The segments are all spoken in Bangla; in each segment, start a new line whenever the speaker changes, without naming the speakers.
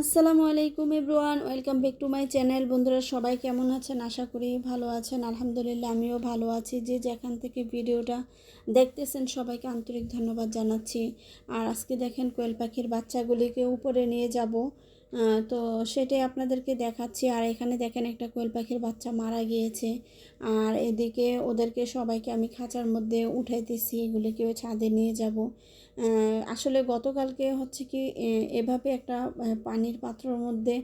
আসসালামু আলাইকুম everyone, welcome back to my channel. বন্ধুরা, সবাই কেমন আছেন? আশা করি ভালো আছেন। আলহামদুলিল্লাহ, আমিও ভালো আছি। যে যেখান থেকে ভিডিওটা দেখতেছেন, সবাইকে আন্তরিক ধন্যবাদ জানাচ্ছি। আর আজকে দেখেন, কোয়েল পাখির বাচ্চাগুলিকে উপরে নিয়ে যাব। তো সেটাই আপনাদেরকে দেখাচ্ছি। আর এখানে দেখেন একটা কোয়েল পাখির বাচ্চা মারা গিয়েছে। আর এদিকে ওদেরকে সবাইকে আমি খাঁচার মধ্যে উঠাইতেছি এগুলিকেও ছাদে নিয়ে যাব। আসলে গতকালকে হচ্ছে কি এভাবে একটা পানির পাত্রর মধ্যে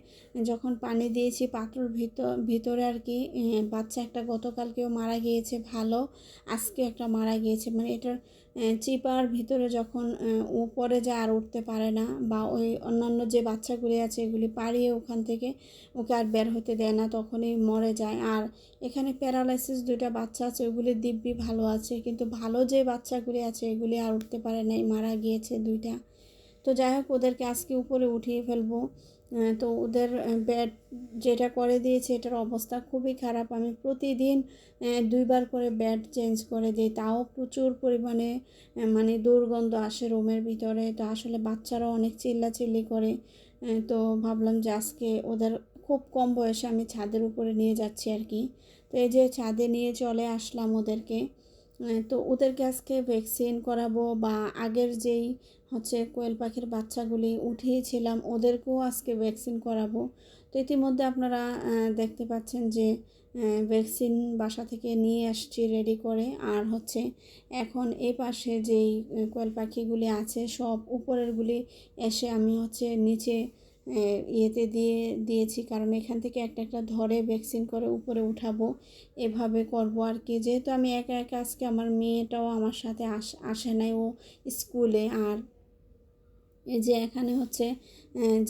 যখন পানি দিয়েছি, পাত্রর ভিতর ভিতরে আর কি বাচ্চা একটা গতকালকেও মারা গিয়েছে, ভালো। আজকে একটা মারা গিয়েছে। মানে এটার চিপার ভিতরে যখন উপরে যায় আর উঠতে পারে না বা ওই অন্যান্য যে বাচ্চাগুলি আছে এগুলি পাড়িয়ে ওখান থেকে ওকে আর বের হতে দেয় না, তখনই মরে যায়। আর এখানে প্যারালাইসিস দুইটা বাচ্চা আছে, ওগুলি দিব্যি ভালো আছে, কিন্তু ভালো যে বাচ্চাগুলি আছে এগুলি আর উঠতে পারে নাই, মারা গিয়েছে দুইটা। তো যাই হোক, ওদেরকে আজকে উপরে উঠিয়ে ফেলব। তো ওদের বেড যেটা করে দিয়েছে, এটার অবস্থা খুবই খারাপ। আমি প্রতিদিন দুইবার করে বেড চেঞ্জ করে দিই। তাও প্রচুর পরিমাণে মানে দুর্গন্ধ আসে রুমের ভিতরে। তো আসলে বাচ্চারাও অনেক চিল্লাচিল্লি করে। তো ভাবলাম যে আজকে ওদের খুব কম বয়সে আমি ছাদের উপরে নিয়ে যাচ্ছি আর কি। তো এই যে ছাদে নিয়ে চলে আসলাম ওদেরকে। তো ওদেরকে আজকে ভ্যাকসিন করাবো বা আগের যেই হচ্ছে কোয়েল পাখির বাচ্চাগুলি উঠিয়েছিলাম, ওদেরকেও আজকে ভ্যাকসিন করাবো। তো ইতিমধ্যে আপনারা দেখতে পাচ্ছেন যে ভ্যাকসিন বাসা থেকে নিয়ে আসছি রেডি করে। আর হচ্ছে এখন এই পাশে যেই কোয়েল পাখিগুলি আছে, সব উপরেরগুলি এসে আমি হচ্ছে নিচে ইয়েতে দিয়ে, দিয়েছি। কারণ এখান থেকে একটা একটা ধরে ভ্যাকসিন করে উপরে উঠাবো। এভাবে করব আর কি। যেহেতু আমি একা একা আজকে আমার মেয়েটাও আমার সাথে আস, আসে নাই ও স্কুলে। আর এই যে এখানে হচ্ছে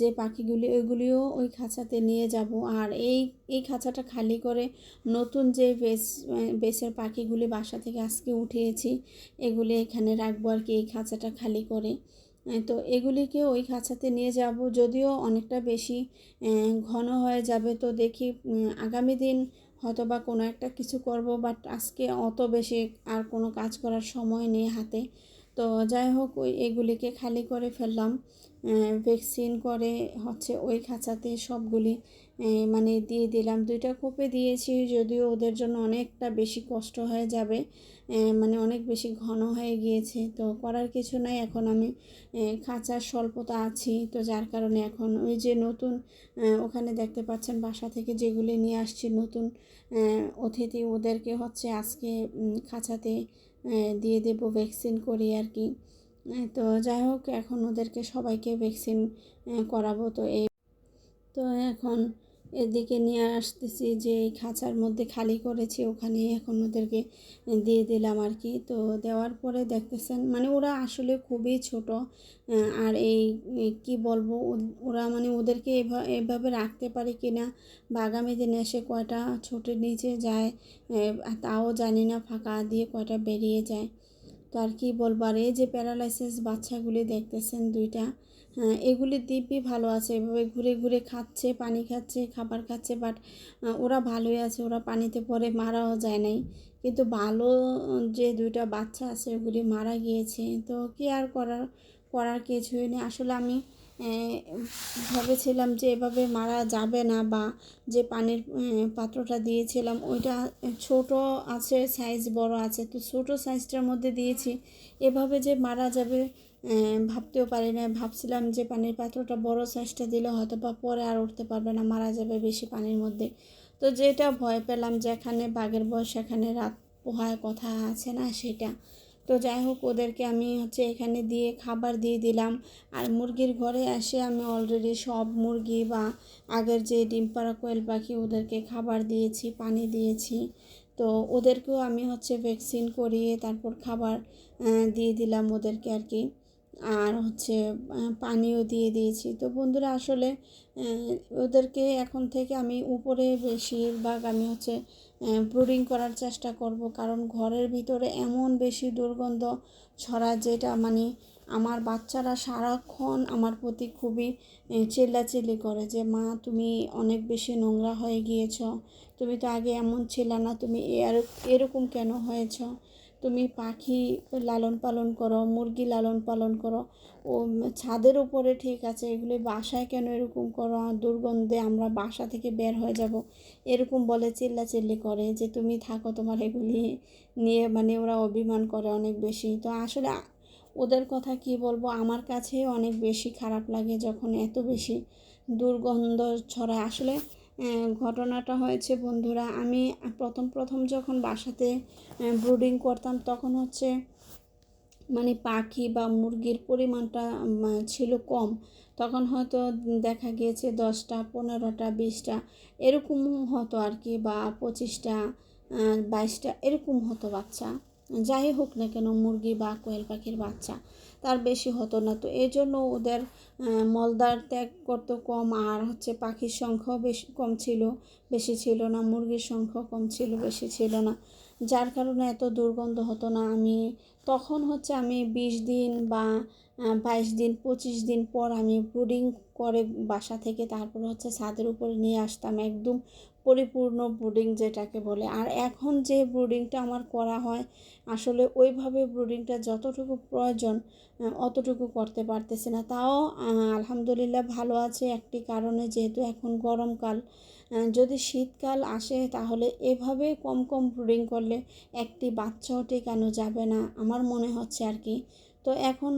যে পাখিগুলি, ওইগুলিও ওই খাঁচাতে নিয়ে যাব। আর এই এই খাঁচাটা খালি করে নতুন যে বেস বেসের পাখিগুলি বাসা থেকে আজকে উঠিয়েছি, এগুলি এখানে রাখব আর কি এই খাঁচাটা খালি করে। তো এগুলিকে ওই খাঁচাতে নিয়ে যাব। যদিও অনেকটা বেশি ঘন হয়ে যাবে, তো দেখি আগামী দিন হয়তো বা কোনো একটা কিছু করব বাট আজকে অত বেশি আর কোনো কাজ করার সময় নেই হাতে। তো যাই হোক, ওই এগুলিকে খালি করে ফেললাম। ভ্যাকসিন করে হচ্ছে ওই খাঁচাতে সবগুলি মানে দিয়ে দিলাম। দুইটা কোপে দিয়েছি, যদিও ওদের জন্য অনেকটা বেশি কষ্ট হয়ে যাবে। মানে অনেক বেশি ঘন হয়ে গিয়েছে। তো করার কিছু নাই, এখন আমি খাঁচার স্বল্পতা আছি। তো যার কারণে এখন ওই যে নতুন ওখানে দেখতে পাচ্ছেন বাসা থেকে যেগুলি নিয়ে আসছি নতুন অতিথি ওদেরকে হচ্ছে আজকে খাঁচাতে দিয়ে দেব ভ্যাকসিন করি আর কি। তো যাই হোক, এখন ওদেরকে সবাইকে ভ্যাকসিন করাবো তো এই। তো এখন এদিকে নিয়ে আসতেছি যে এই খাঁচার মধ্যে খালি করেছি ওখানে এখন ওদেরকে দিয়ে দিলাম আর কি। তো দেওয়ার পরে দেখতেছেন মানে ওরা আসলে খুবই ছোট আর এই কি বলব ওরা মানে ওদেরকে এভা- এভাবে রাখতে পারি কি না, বা আগামী দিনে এসে কয়টা ছোটের নিচে যায় তাও জানি না, ফাঁকা দিয়ে কয়টা বেরিয়ে যায়। তো আর কি বলব, আর এই যে প্যারালাইসিস বাচ্চাগুলি দেখতেছেন দুইটা এগুলি দিব্যি ভালো আছে। এভাবে ঘুরে ঘুরে খাচ্ছে, পানি খাচ্ছে, খাবার খাচ্ছে বাট ওরা ভালোই আছে। ওরা পানিতে পরে মারাও যায় নাই। কিন্তু ভালো, যে দুইটা বাচ্চা আছে, ওগুলি মারা গিয়েছে। তো কি আর করার করার কিছুই নেই। আসলে আমি ভেবেছিলাম যে এভাবে মারা যাবে না বা যে পানির পাত্রটা দিয়েছিলাম, ওইটা ছোট আছে সাইজ বড় আছে। তো ছোট সাইজটার মধ্যে দিয়েছি। এভাবে যে মারা যাবে ভাবতেও পারি না ভাবছিলাম যে পানির পাত্রটা বড় সাইজটা দিলে হয়তো বা পরে আর উঠতে পারবে না, মারা যাবে বেশি পানির মধ্যে। তো যেটা ভয় পেলাম যেখানে বাঘের বয়স সেখানে রাত পোহায় কথা আছে না সেটা। তো যাই হোক, ওদেরকে আমি হচ্ছে এখানে দিয়ে খাবার দিয়ে দিলাম। আর মুরগির ঘরে এসে আমি অলরেডি সব মুরগি বা আগের যে ডিম পাড়া কোয়েল পাখি, ওদেরকে খাবার দিয়েছি, পানি দিয়েছি। তো ওদেরকেও আমি হচ্ছে ভ্যাকসিন করিয়ে তারপর খাবার দিয়ে দিলাম ওদেরকে আর কি। আর হচ্ছে পানিও দিয়ে দিয়েছি। তো বন্ধুরা, আসলে ওদেরকে এখন থেকে আমি উপরে বেশিরভাগ আমি হচ্ছে ব্রুডিং করার চেষ্টা করব। কারণ ঘরের ভিতরে এমন বেশি দুর্গন্ধ ছড়া যেটা মানে আমার বাচ্চারা সারাক্ষণ আমার প্রতি খুবই চিল্লাচিল্লি করে যে, মা, তুমি অনেক বেশি নোংরা হয়ে গিয়েছ। তুমি তো আগে এমন ছিল না। তুমি এর এরকম কেন হয়েছ? তুমি পাখি লালন পালন করো, মুরগি লালন পালন করো, ও ছাদের উপরে ঠিক আছে, এগুলি বাসায় কেন এরকম করো? দুর্গন্ধে আমরা বাসা থেকে বের হয়ে যাব। এরকম বলে চিল্লাচিল্লি করে যে, তুমি থাকো তোমার এগুলি নিয়ে। মানে ওরা অভিমান করে অনেক বেশি। তো আসলে ওদের কথা কি বলব? আমার কাছে অনেক বেশি খারাপ লাগে যখন এত বেশি দুর্গন্ধ ছড়ায়। আসলে ঘটনাটা হয়েছে, বন্ধুরা। আমি প্রথম প্রথম যখন বাসাতে ব্রুডিং করতাম, তখন হচ্ছে মানে পাখি বা মুরগির পরিমাণটা ছিল কম। তখন হয়তো দেখা গিয়েছে দশটা, পনেরোটা, বিশটা, এরকম হতো আর কি, বা পঁচিশটা বাইশটা, এরকম হতো বাচ্চা। যাই হোক না কেন, মুরগি বা কোয়েল পাখির বাচ্চা। তার বেশি হতো না। তো এই জন্য ওদের মলদার ত্যাগ করতো কম আর হচ্ছে পাখির সংখ্যাও বেশি কম ছিল, বেশি ছিল না, মুরগির সংখ্যাও কম ছিল, বেশি ছিল না। যার কারণে এত দুর্গন্ধ হতো না। আমি তখন হচ্ছে আমি বিশ দিন বা বাইশ দিন, পঁচিশ দিন পর আমি ব্রুডিং করে বাসা থেকে তারপর হচ্ছে ছাদের উপরে নিয়ে আসতাম একদম পরিপূর্ণ ব্রুডিং যেটাকে বলে। আর এখন যে ব্রুডিংটা আমার করা হয়, আসলে ওইভাবে ব্রুডিংটা যতটুকু প্রয়োজন অতটুকু করতে পারতেছে না। তাও আলহামদুলিল্লাহ ভালো আছে একটি কারণে, যেহেতু এখন গরমকাল। যদি শীতকাল আসে, তাহলে এভাবে কম কম ব্রুডিং করলে একটি বাচ্চাও টেকানো যাবে না, আমার মনে হচ্ছে আর কি। তো এখন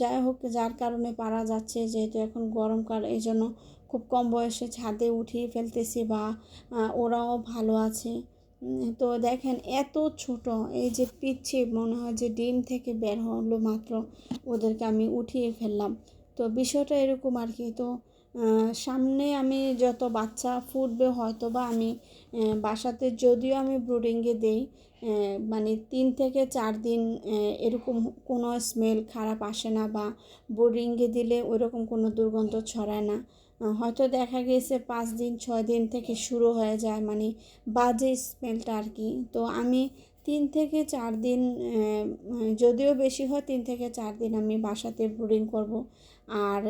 যাই হোক, যার কারণে পারা যাচ্ছে, যেহেতু এখন গরমকাল এই জন্য খুব কম বয়সে ছাদে উঠিয়ে ফেলতেছি বা ওরাও ভালো আছে। তো দেখেন, এত ছোট, এই যে পিচ্ছি, মনে হয় যে ডিম থেকে বের হলো মাত্র, ওদেরকে আমি উঠিয়ে ফেললাম। তো বিষয়টা এরকম আর কি, তো সামনে আমি যত বাচ্চা ফুটবে হয়তো বা আমি বাসাতে যদিও আমি ব্রুডিংয়ে দেই মানে তিন থেকে চার দিন এরকম কোনো স্মেল খারাপ আসে না বা ব্রুডিংয়ে দিলে ওইরকম কোনো দুর্গন্ধ ছড়ায় না। হয়তো দেখা গেছে পাঁচ দিন, ছয় দিন থেকে শুরু হয়ে যায় মানে বাজে স্মেলটা আর কি। তো আমি তিন থেকে চার দিন যদিও বেশি হয় তিন থেকে চার দিন আমি বাসাতে ব্রুডিং করব। আর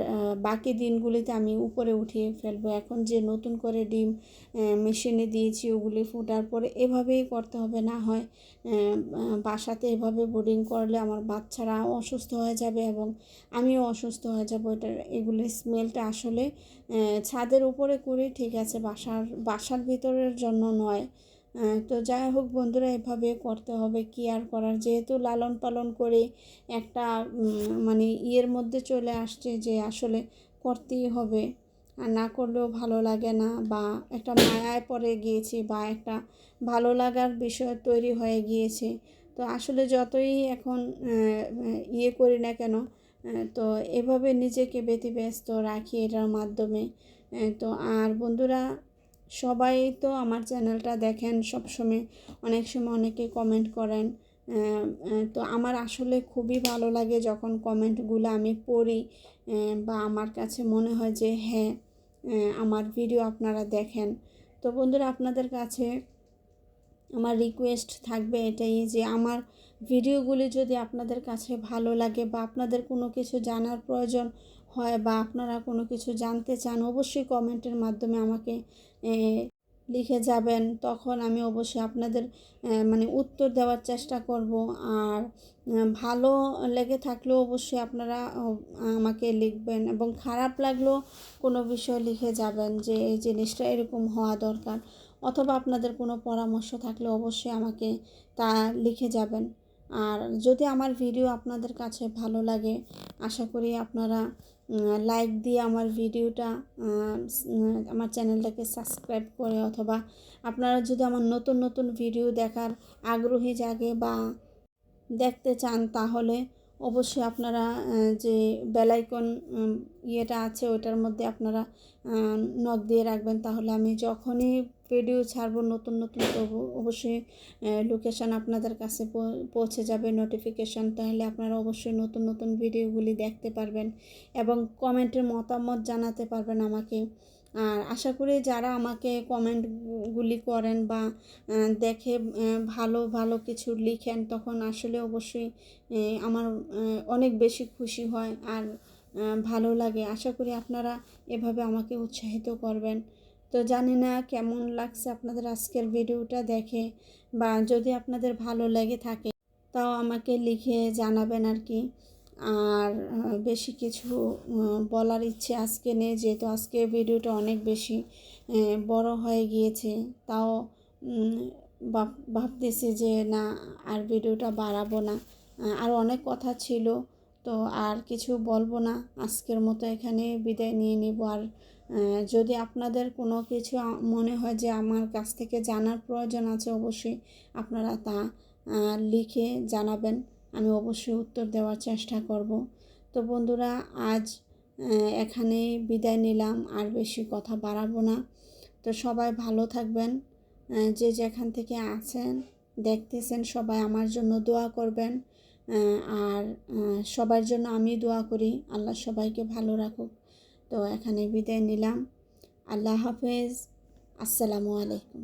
বাকি দিনগুলিতে আমি উপরে উঠিয়ে ফেলব। এখন যে নতুন করে ডিম মেশিনে দিয়েছি ওগুলি ফোটার পরে এভাবেই করতে হবে। না হয় বাসাতে এভাবে বোর্ডিং করলে আমার বাচ্চারা অসুস্থ হয়ে যাবে এবং আমিও অসুস্থ হয়ে যাব। এটার এগুলির স্মেলটা আসলে ছাদের উপরে করে ঠিক আছে। বাসার বাসার ভিতরের জন্য নয়। তো যাই হোক বন্ধুরা, এভাবে করতে হবে। কি আর করার? যেহেতু লালন পালন করে একটা মানে ইয়ের মধ্যে চলে আসছে যে আসলে করতেই হবে। আর না করলেও ভালো লাগে না বা একটা মায়ায় পড়ে গিয়েছি বা একটা ভালো লাগার বিষয় তৈরি হয়ে গিয়েছে। তো আসলে যতই এখন ইয়ে করি না কেন তো এভাবে নিজেকে ব্যতিব্যস্ত রাখি এটার মাধ্যমে। তো আর বন্ধুরা সবাই তো আমার চ্যানেলটা দেখেন সবসময়, অনেক সময় অনেকে কমেন্ট করেন। তো আমার আসলে খুবই ভালো লাগে যখন কমেন্টগুলো আমি পড়ি বা আমার কাছে মনে হয় যে হ্যাঁ আমার ভিডিও আপনারা দেখেন। তো বন্ধুরা, আপনাদের কাছে আমার রিকোয়েস্ট থাকবে এটাই যে, আমার ভিডিওগুলি যদি আপনাদের কাছে ভালো লাগে বা আপনাদের কোনো কিছু জানার প্রয়োজন হয় বা আপনারা কোনো কিছু জানতে চান, অবশ্যই কমেন্টের মাধ্যমে আমাকে লিখে যাবেন, তখন আমি অবশ্যই আপনাদের মানে উত্তর দেওয়ার চেষ্টা করব। আর ভালো লেগে থাকলেও অবশ্যই আপনারা আমাকে লিখবেন এবং খারাপ লাগলেও কোনো বিষয় লিখে যাবেন যে এই জিনিসটা এরকম হওয়া দরকার। অথবা আপনাদের কোনো পরামর্শ থাকলে অবশ্যই আমাকে তা লিখে যাবেন। আর যদি আমার ভিডিও আপনাদের কাছে ভালো লাগে, আশা করি আপনারা লাইক দিয়ে আমার ভিডিওটা আমার চ্যানেলটাকে সাবস্ক্রাইব করে অথবা আপনারা যদি আমার নতুন নতুন ভিডিও দেখার আগ্রহী জাগে বা দেখতে চান তাহলে অবশ্যই আপনারা যে বেলাইকন ইয়েটা আছে ওটার মধ্যে আপনারা নখ দিয়ে রাখবেন। তাহলে আমি যখনই ভিডিও ছাড়বো, নতুন নতুন অবশ্যই লোকেশান আপনাদের কাছে পৌঁছে যাবে নোটিফিকেশান তাহলে আপনারা অবশ্যই নতুন নতুন ভিডিওগুলি দেখতে পারবেন এবং কমেন্টের মতামত জানাতে পারবেন আমাকে। আর আশা করি যারা আমাকে কমেন্টগুলি করেন বা দেখে ভালো ভালো কিছু লিখেন, তখন আসলে অবশ্যই আমার অনেক বেশি খুশি হয় আর ভালো লাগে। আশা করি আপনারা এভাবে আমাকে উৎসাহিত করবেন। তো জানি না কেমন লাগছে আপনাদের আজকের ভিডিওটা দেখে বা যদি আপনাদের ভালো লেগে থাকে, তাও আমাকে লিখে জানাবেন আর কি। আর বেশি কিছু বলার ইচ্ছে আজকে নেই, যেহেতু আজকে ভিডিওটা অনেক বেশি বড় হয়ে গিয়েছে। তাও ভাবতেছি যে না, আর ভিডিওটা বাড়াবো না। আর অনেক কথা ছিল, তো আর কিছু বলব না। আজকের মতো এখানে বিদায় নিয়ে নিব। আর যদি আপনাদের কোনো কিছু মনে হয় যে আমার কাছ থেকে জানার প্রয়োজন আছে, অবশ্যই আপনারা তা লিখে জানাবেন। আমি অবশ্যই উত্তর দেওয়ার চেষ্টা করব। তো বন্ধুরা আজ আহ, এখানেই বিদায় নিলাম আর বেশি কথা বাড়াবো না। তো সবাই ভালো থাকবেন যে যেখান থেকে আছেন দেখতেছেন সবাই আমার জন্য দোয়া করবেন আর সবার জন্য আমি দোয়া করি আল্লাহ সবাইকে ভালো রাখুক। তো এখানে বিদায় নিলাম। আল্লাহ হাফেজ। আসসালামু আলাইকুম।